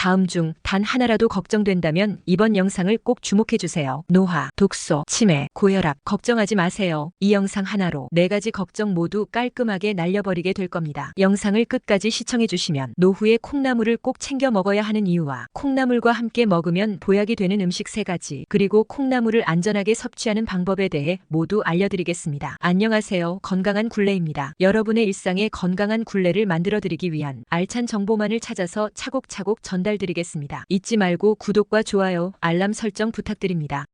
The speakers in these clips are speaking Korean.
다음 중 단 하나라도 걱정된다면 이번 영상을 꼭 주목해주세요. 노화, 독소, 치매, 고혈압 걱정하지 마세요. 이 영상 하나로 네 가지 걱정 모두 깔끔하게 날려버리게 될 겁니다. 영상을 끝까지 시청해주시면 노후에 콩나물을 꼭 챙겨 먹어야 하는 이유와 콩나물과 함께 먹으면 보약이 되는 음식 세 가지 그리고 콩나물을 안전하게 섭취하는 방법에 대해 모두 알려드리겠습니다. 안녕하세요. 건강한 굴레입니다. 여러분의 일상에 건강한 굴레를 만들어드리기 위한 알찬 정보만을 찾아서 차곡차곡 전달 드리겠습니다. 잊지 말고 구독과 좋아요, 알람 설정 부탁드립니다.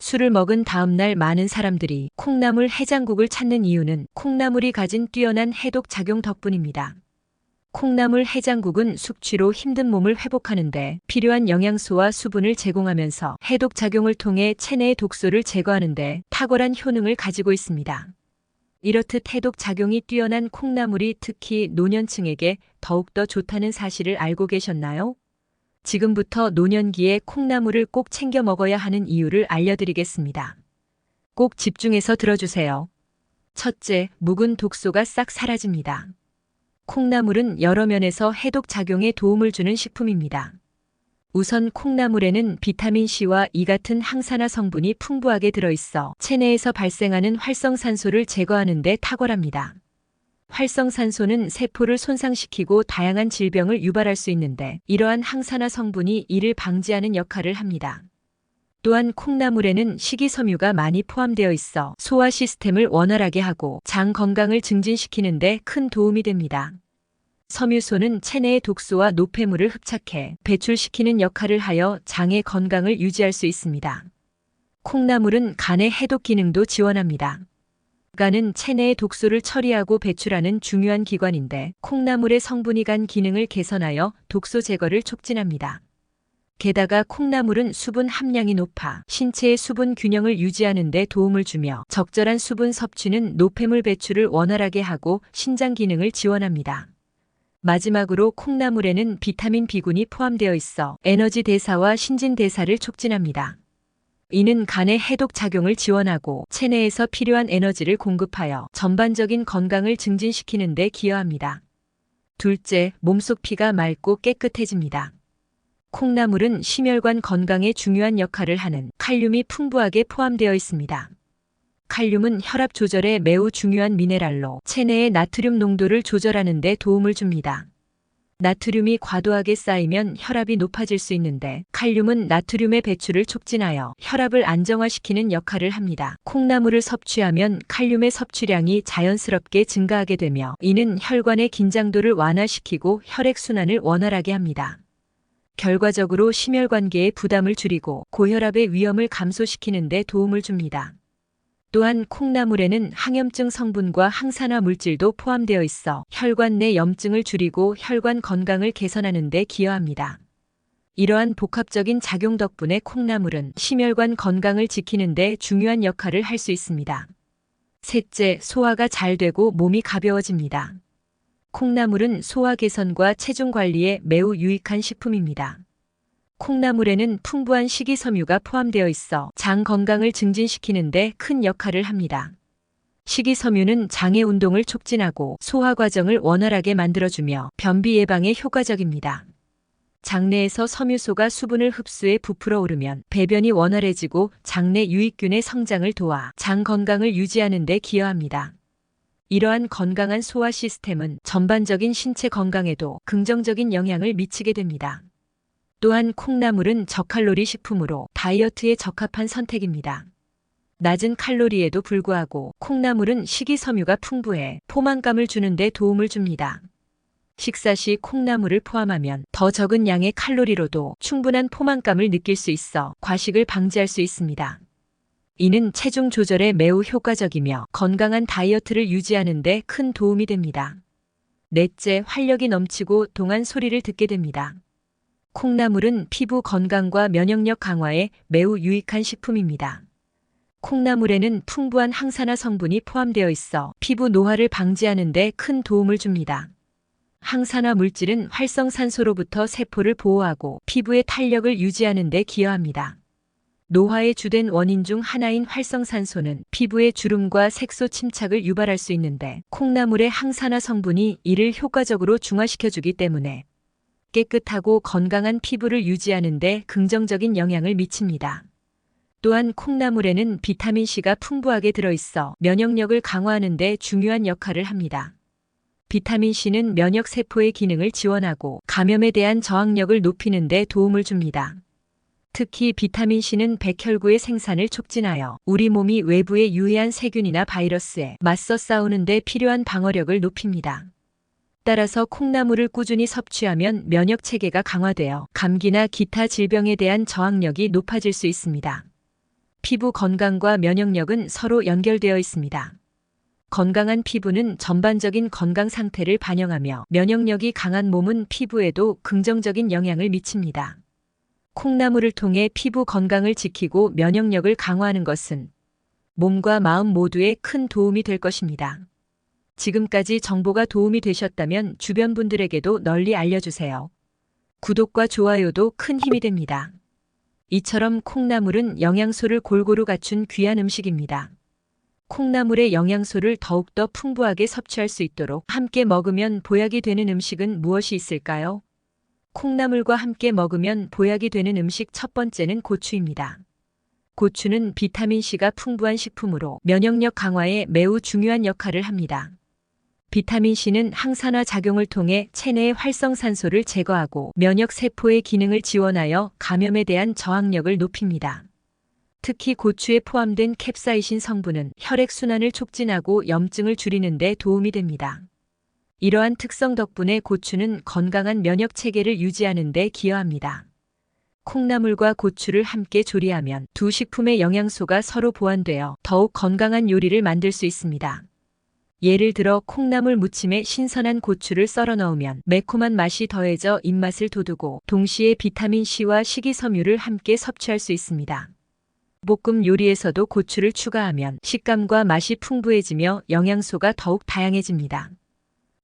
술을 먹은 다음날 많은 사람들이 콩나물 해장국을 찾는 이유는 콩나물이 가진 뛰어난 해독 작용 덕분입니다. 콩나물 해장국은 숙취로 힘든 몸을 회복하는데 필요한 영양소와 수분을 제공하면서 해독 작용을 통해 체내의 독소를 제거하는데 탁월한 효능을 가지고 있습니다. 이렇듯 해독 작용이 뛰어난 콩나물이 특히 노년층에게 더욱더 좋다는 사실을 알고 계셨나요? 지금부터 노년기에 콩나물을 꼭 챙겨 먹어야 하는 이유를 알려드리겠습니다. 꼭 집중해서 들어주세요. 첫째, 묵은 독소가 싹 사라집니다. 콩나물은 여러 면에서 해독 작용에 도움을 주는 식품입니다. 우선 콩나물에는 비타민C와 이 같은 항산화 성분이 풍부하게 들어있어 체내에서 발생하는 활성산소를 제거하는 데 탁월합니다. 활성산소는 세포를 손상시키고 다양한 질병을 유발할 수 있는데 이러한 항산화 성분이 이를 방지하는 역할을 합니다. 또한 콩나물에는 식이섬유가 많이 포함되어 있어 소화 시스템을 원활하게 하고 장 건강을 증진시키는 데 큰 도움이 됩니다. 섬유소는 체내의 독소와 노폐물을 흡착해 배출시키는 역할을 하여 장의 건강을 유지할 수 있습니다. 콩나물은 간의 해독 기능도 지원합니다. 간은 체내의 독소를 처리하고 배출하는 중요한 기관인데 콩나물의 성분이 간 기능을 개선하여 독소 제거를 촉진합니다. 게다가 콩나물은 수분 함량이 높아 신체의 수분 균형을 유지하는 데 도움을 주며 적절한 수분 섭취는 노폐물 배출을 원활하게 하고 신장 기능을 지원합니다. 마지막으로 콩나물에는 비타민 B군이 포함되어 있어 에너지 대사와 신진 대사를 촉진합니다. 이는 간의 해독 작용을 지원하고 체내에서 필요한 에너지를 공급하여 전반적인 건강을 증진시키는 데 기여합니다. 둘째, 몸속 피가 맑고 깨끗해집니다. 콩나물은 심혈관 건강에 중요한 역할을 하는 칼륨이 풍부하게 포함되어 있습니다. 칼륨은 혈압 조절에 매우 중요한 미네랄로 체내의 나트륨 농도를 조절하는 데 도움을 줍니다. 나트륨이 과도하게 쌓이면 혈압이 높아질 수 있는데 칼륨은 나트륨의 배출을 촉진하여 혈압을 안정화시키는 역할을 합니다. 콩나물을 섭취하면 칼륨의 섭취량이 자연스럽게 증가하게 되며 이는 혈관의 긴장도를 완화시키고 혈액순환을 원활하게 합니다. 결과적으로 심혈관계의 부담을 줄이고 고혈압의 위험을 감소시키는 데 도움을 줍니다. 또한 콩나물에는 항염증 성분과 항산화 물질도 포함되어 있어 혈관 내 염증을 줄이고 혈관 건강을 개선하는 데 기여합니다. 이러한 복합적인 작용 덕분에 콩나물은 심혈관 건강을 지키는 데 중요한 역할을 할 수 있습니다. 셋째, 소화가 잘 되고 몸이 가벼워집니다. 콩나물은 소화 개선과 체중 관리에 매우 유익한 식품입니다. 콩나물에는 풍부한 식이섬유가 포함되어 있어 장 건강을 증진시키는데 큰 역할을 합니다. 식이섬유는 장의 운동을 촉진하고 소화 과정을 원활하게 만들어주며 변비 예방에 효과적입니다. 장내에서 섬유소가 수분을 흡수해 부풀어 오르면 배변이 원활해지고 장내 유익균의 성장을 도와 장 건강을 유지하는 데 기여합니다. 이러한 건강한 소화 시스템은 전반적인 신체 건강에도 긍정적인 영향을 미치게 됩니다. 또한 콩나물은 저칼로리 식품으로 다이어트에 적합한 선택입니다. 낮은 칼로리에도 불구하고 콩나물은 식이섬유가 풍부해 포만감을 주는데 도움을 줍니다. 식사 시 콩나물을 포함하면 더 적은 양의 칼로리로도 충분한 포만감을 느낄 수 있어 과식을 방지할 수 있습니다. 이는 체중 조절에 매우 효과적이며 건강한 다이어트를 유지하는 데 큰 도움이 됩니다. 넷째, 활력이 넘치고 동안 소리를 듣게 됩니다. 콩나물은 피부 건강과 면역력 강화에 매우 유익한 식품입니다. 콩나물에는 풍부한 항산화 성분이 포함되어 있어 피부 노화를 방지하는 데 큰 도움을 줍니다. 항산화 물질은 활성산소로부터 세포를 보호하고 피부의 탄력을 유지하는 데 기여합니다. 노화의 주된 원인 중 하나인 활성산소는 피부의 주름과 색소 침착을 유발할 수 있는데 콩나물의 항산화 성분이 이를 효과적으로 중화시켜주기 때문에 깨끗하고 건강한 피부를 유지하는 데 긍정적인 영향을 미칩니다. 또한 콩나물에는 비타민C가 풍부하게 들어있어 면역력을 강화하는 데 중요한 역할을 합니다. 비타민C는 면역세포의 기능을 지원하고 감염에 대한 저항력을 높이는 데 도움을 줍니다. 특히 비타민C는 백혈구의 생산을 촉진하여 우리 몸이 외부의 유해한 세균이나 바이러스에 맞서 싸우는 데 필요한 방어력을 높입니다. 따라서 콩나물을 꾸준히 섭취하면 면역 체계가 강화되어 감기나 기타 질병에 대한 저항력이 높아질 수 있습니다. 피부 건강과 면역력은 서로 연결되어 있습니다. 건강한 피부는 전반적인 건강 상태를 반영하며 면역력이 강한 몸은 피부에도 긍정적인 영향을 미칩니다. 콩나물을 통해 피부 건강을 지키고 면역력을 강화하는 것은 몸과 마음 모두에 큰 도움이 될 것입니다. 지금까지 정보가 도움이 되셨다면 주변 분들에게도 널리 알려주세요. 구독과 좋아요도 큰 힘이 됩니다. 이처럼 콩나물은 영양소를 골고루 갖춘 귀한 음식입니다. 콩나물의 영양소를 더욱더 풍부하게 섭취할 수 있도록 함께 먹으면 보약이 되는 음식은 무엇이 있을까요? 콩나물과 함께 먹으면 보약이 되는 음식 첫 번째는 고추입니다. 고추는 비타민C가 풍부한 식품으로 면역력 강화에 매우 중요한 역할을 합니다. 비타민C는 항산화 작용을 통해 체내의 활성산소를 제거하고 면역 세포의 기능을 지원하여 감염에 대한 저항력을 높입니다. 특히 고추에 포함된 캡사이신 성분은 혈액순환을 촉진하고 염증을 줄이는 데 도움이 됩니다. 이러한 특성 덕분에 고추는 건강한 면역 체계를 유지하는 데 기여합니다. 콩나물과 고추를 함께 조리하면 두 식품의 영양소가 서로 보완되어 더욱 건강한 요리를 만들 수 있습니다. 예를 들어 콩나물 무침에 신선한 고추를 썰어 넣으면 매콤한 맛이 더해져 입맛을 돋우고 동시에 비타민C와 식이섬유를 함께 섭취할 수 있습니다. 볶음 요리에서도 고추를 추가하면 식감과 맛이 풍부해지며 영양소가 더욱 다양해집니다.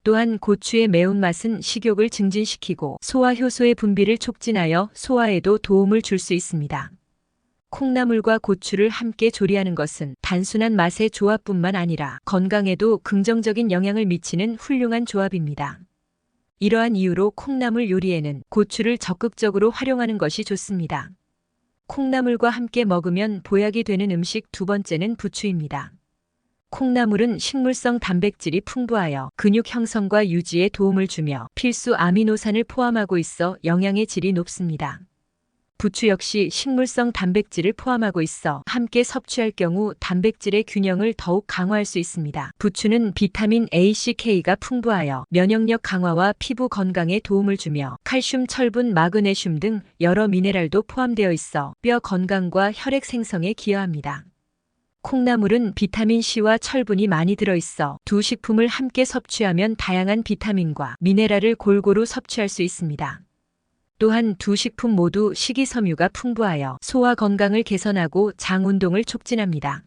또한 고추의 매운맛은 식욕을 증진시키고 소화 효소의 분비를 촉진하여 소화에도 도움을 줄 수 있습니다. 콩나물과 고추를 함께 조리하는 것은 단순한 맛의 조합뿐만 아니라 건강에도 긍정적인 영향을 미치는 훌륭한 조합입니다. 이러한 이유로 콩나물 요리에는 고추를 적극적으로 활용하는 것이 좋습니다. 콩나물과 함께 먹으면 보약이 되는 음식 두 번째는 부추입니다. 콩나물은 식물성 단백질이 풍부하여 근육 형성과 유지에 도움을 주며 필수 아미노산을 포함하고 있어 영양의 질이 높습니다. 부추 역시 식물성 단백질을 포함하고 있어 함께 섭취할 경우 단백질의 균형을 더욱 강화할 수 있습니다. 부추는 비타민 A, C, K가 풍부하여 면역력 강화와 피부 건강에 도움을 주며 칼슘, 철분, 마그네슘 등 여러 미네랄도 포함되어 있어 뼈 건강과 혈액 생성에 기여합니다. 콩나물은 비타민C와 철분이 많이 들어있어 두 식품을 함께 섭취하면 다양한 비타민과 미네랄을 골고루 섭취할 수 있습니다. 또한 두 식품 모두 식이섬유가 풍부하여 소화 건강을 개선하고 장 운동을 촉진합니다.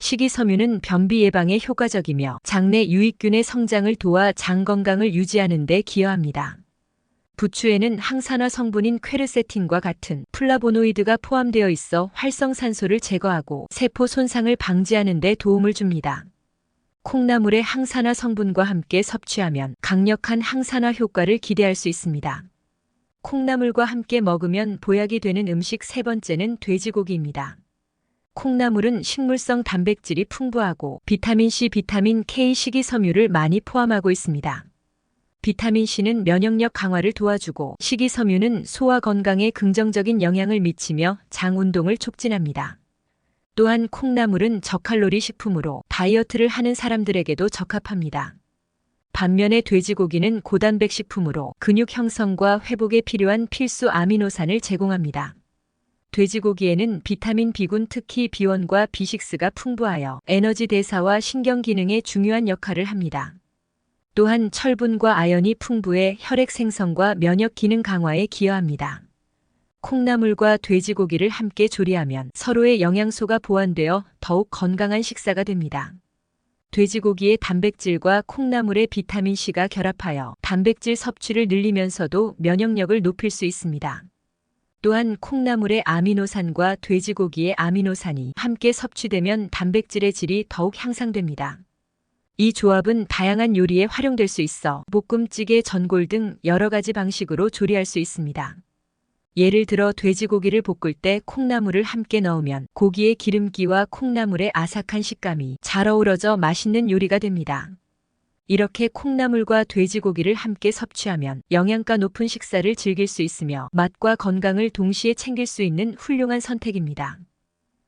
식이섬유는 변비 예방에 효과적이며 장내 유익균의 성장을 도와 장 건강을 유지하는 데 기여합니다. 부추에는 항산화 성분인 퀘르세틴과 같은 플라보노이드가 포함되어 있어 활성산소를 제거하고 세포 손상을 방지하는 데 도움을 줍니다. 콩나물의 항산화 성분과 함께 섭취하면 강력한 항산화 효과를 기대할 수 있습니다. 콩나물과 함께 먹으면 보약이 되는 음식 세 번째는 돼지고기입니다. 콩나물은 식물성 단백질이 풍부하고 비타민C, 비타민 K 식이섬유를 많이 포함하고 있습니다. 비타민C는 면역력 강화를 도와주고 식이섬유는 소화 건강에 긍정적인 영향을 미치며 장 운동을 촉진합니다. 또한 콩나물은 저칼로리 식품으로 다이어트를 하는 사람들에게도 적합합니다. 반면에 돼지고기는 고단백 식품으로 근육 형성과 회복에 필요한 필수 아미노산을 제공합니다. 돼지고기에는 비타민 B군 특히 B1과 B6가 풍부하여 에너지 대사와 신경 기능에 중요한 역할을 합니다. 또한 철분과 아연이 풍부해 혈액 생성과 면역 기능 강화에 기여합니다. 콩나물과 돼지고기를 함께 조리하면 서로의 영양소가 보완되어 더욱 건강한 식사가 됩니다. 돼지고기의 단백질과 콩나물의 비타민C가 결합하여 단백질 섭취를 늘리면서도 면역력을 높일 수 있습니다. 또한 콩나물의 아미노산과 돼지고기의 아미노산이 함께 섭취되면 단백질의 질이 더욱 향상됩니다. 이 조합은 다양한 요리에 활용될 수 있어 볶음찌개, 전골 등 여러 가지 방식으로 조리할 수 있습니다. 예를 들어 돼지고기를 볶을 때 콩나물을 함께 넣으면 고기의 기름기와 콩나물의 아삭한 식감이 잘 어우러져 맛있는 요리가 됩니다. 이렇게 콩나물과 돼지고기를 함께 섭취하면 영양가 높은 식사를 즐길 수 있으며 맛과 건강을 동시에 챙길 수 있는 훌륭한 선택입니다.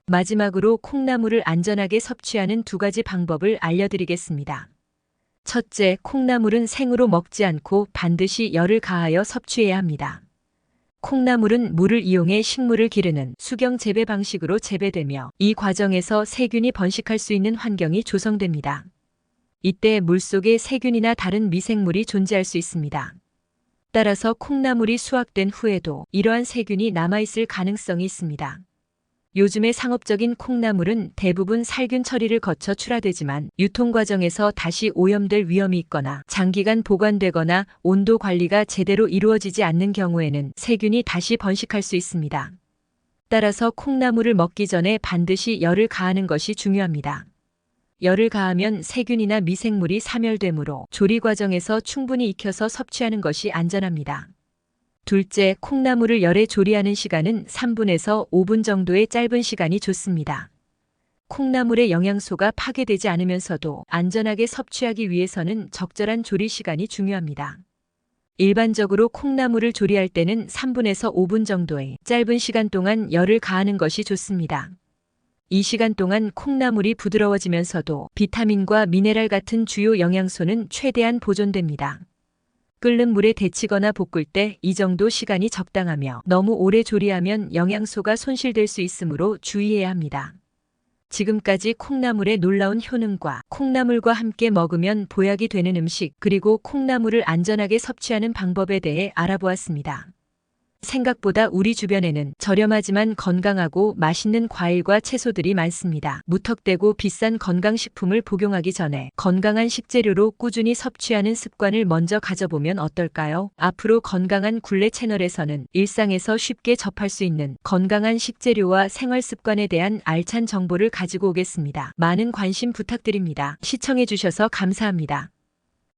마지막으로 콩나물을 안전하게 섭취하는 두 가지 방법을 알려드리겠습니다. 첫째, 콩나물은 생으로 먹지 않고 반드시 열을 가하여 섭취해야 합니다. 콩나물은 물을 이용해 식물을 기르는 수경 재배 방식으로 재배되며 이 과정에서 세균이 번식할 수 있는 환경이 조성됩니다. 이때 물 속에 세균이나 다른 미생물이 존재할 수 있습니다. 따라서 콩나물이 수확된 후에도 이러한 세균이 남아있을 가능성이 있습니다. 요즘의 상업적인 콩나물은 대부분 살균 처리를 거쳐 출하되지만 유통 과정에서 다시 오염될 위험이 있거나 장기간 보관되거나 온도 관리가 제대로 이루어지지 않는 경우에는 세균이 다시 번식할 수 있습니다. 따라서 콩나물을 먹기 전에 반드시 열을 가하는 것이 중요합니다. 열을 가하면 세균이나 미생물이 사멸되므로 조리 과정에서 충분히 익혀서 섭취하는 것이 안전합니다. 둘째, 콩나물을 열에 조리하는 시간은 3분에서 5분 정도의 짧은 시간이 좋습니다. 콩나물의 영양소가 파괴되지 않으면서도 안전하게 섭취하기 위해서는 적절한 조리 시간이 중요합니다. 일반적으로 콩나물을 조리할 때는 3분에서 5분 정도의 짧은 시간 동안 열을 가하는 것이 좋습니다. 이 시간 동안 콩나물이 부드러워지면서도 비타민과 미네랄 같은 주요 영양소는 최대한 보존됩니다. 끓는 물에 데치거나 볶을 때 이 정도 시간이 적당하며 너무 오래 조리하면 영양소가 손실될 수 있으므로 주의해야 합니다. 지금까지 콩나물의 놀라운 효능과 콩나물과 함께 먹으면 보약이 되는 음식 그리고 콩나물을 안전하게 섭취하는 방법에 대해 알아보았습니다. 생각보다 우리 주변에는 저렴하지만 건강하고 맛있는 과일과 채소들이 많습니다. 무턱대고 비싼 건강식품을 복용하기 전에 건강한 식재료로 꾸준히 섭취하는 습관을 먼저 가져보면 어떨까요? 앞으로 건강한 굴레 채널에서는 일상에서 쉽게 접할 수 있는 건강한 식재료와 생활 습관에 대한 알찬 정보를 가지고 오겠습니다. 많은 관심 부탁드립니다. 시청해주셔서 감사합니다.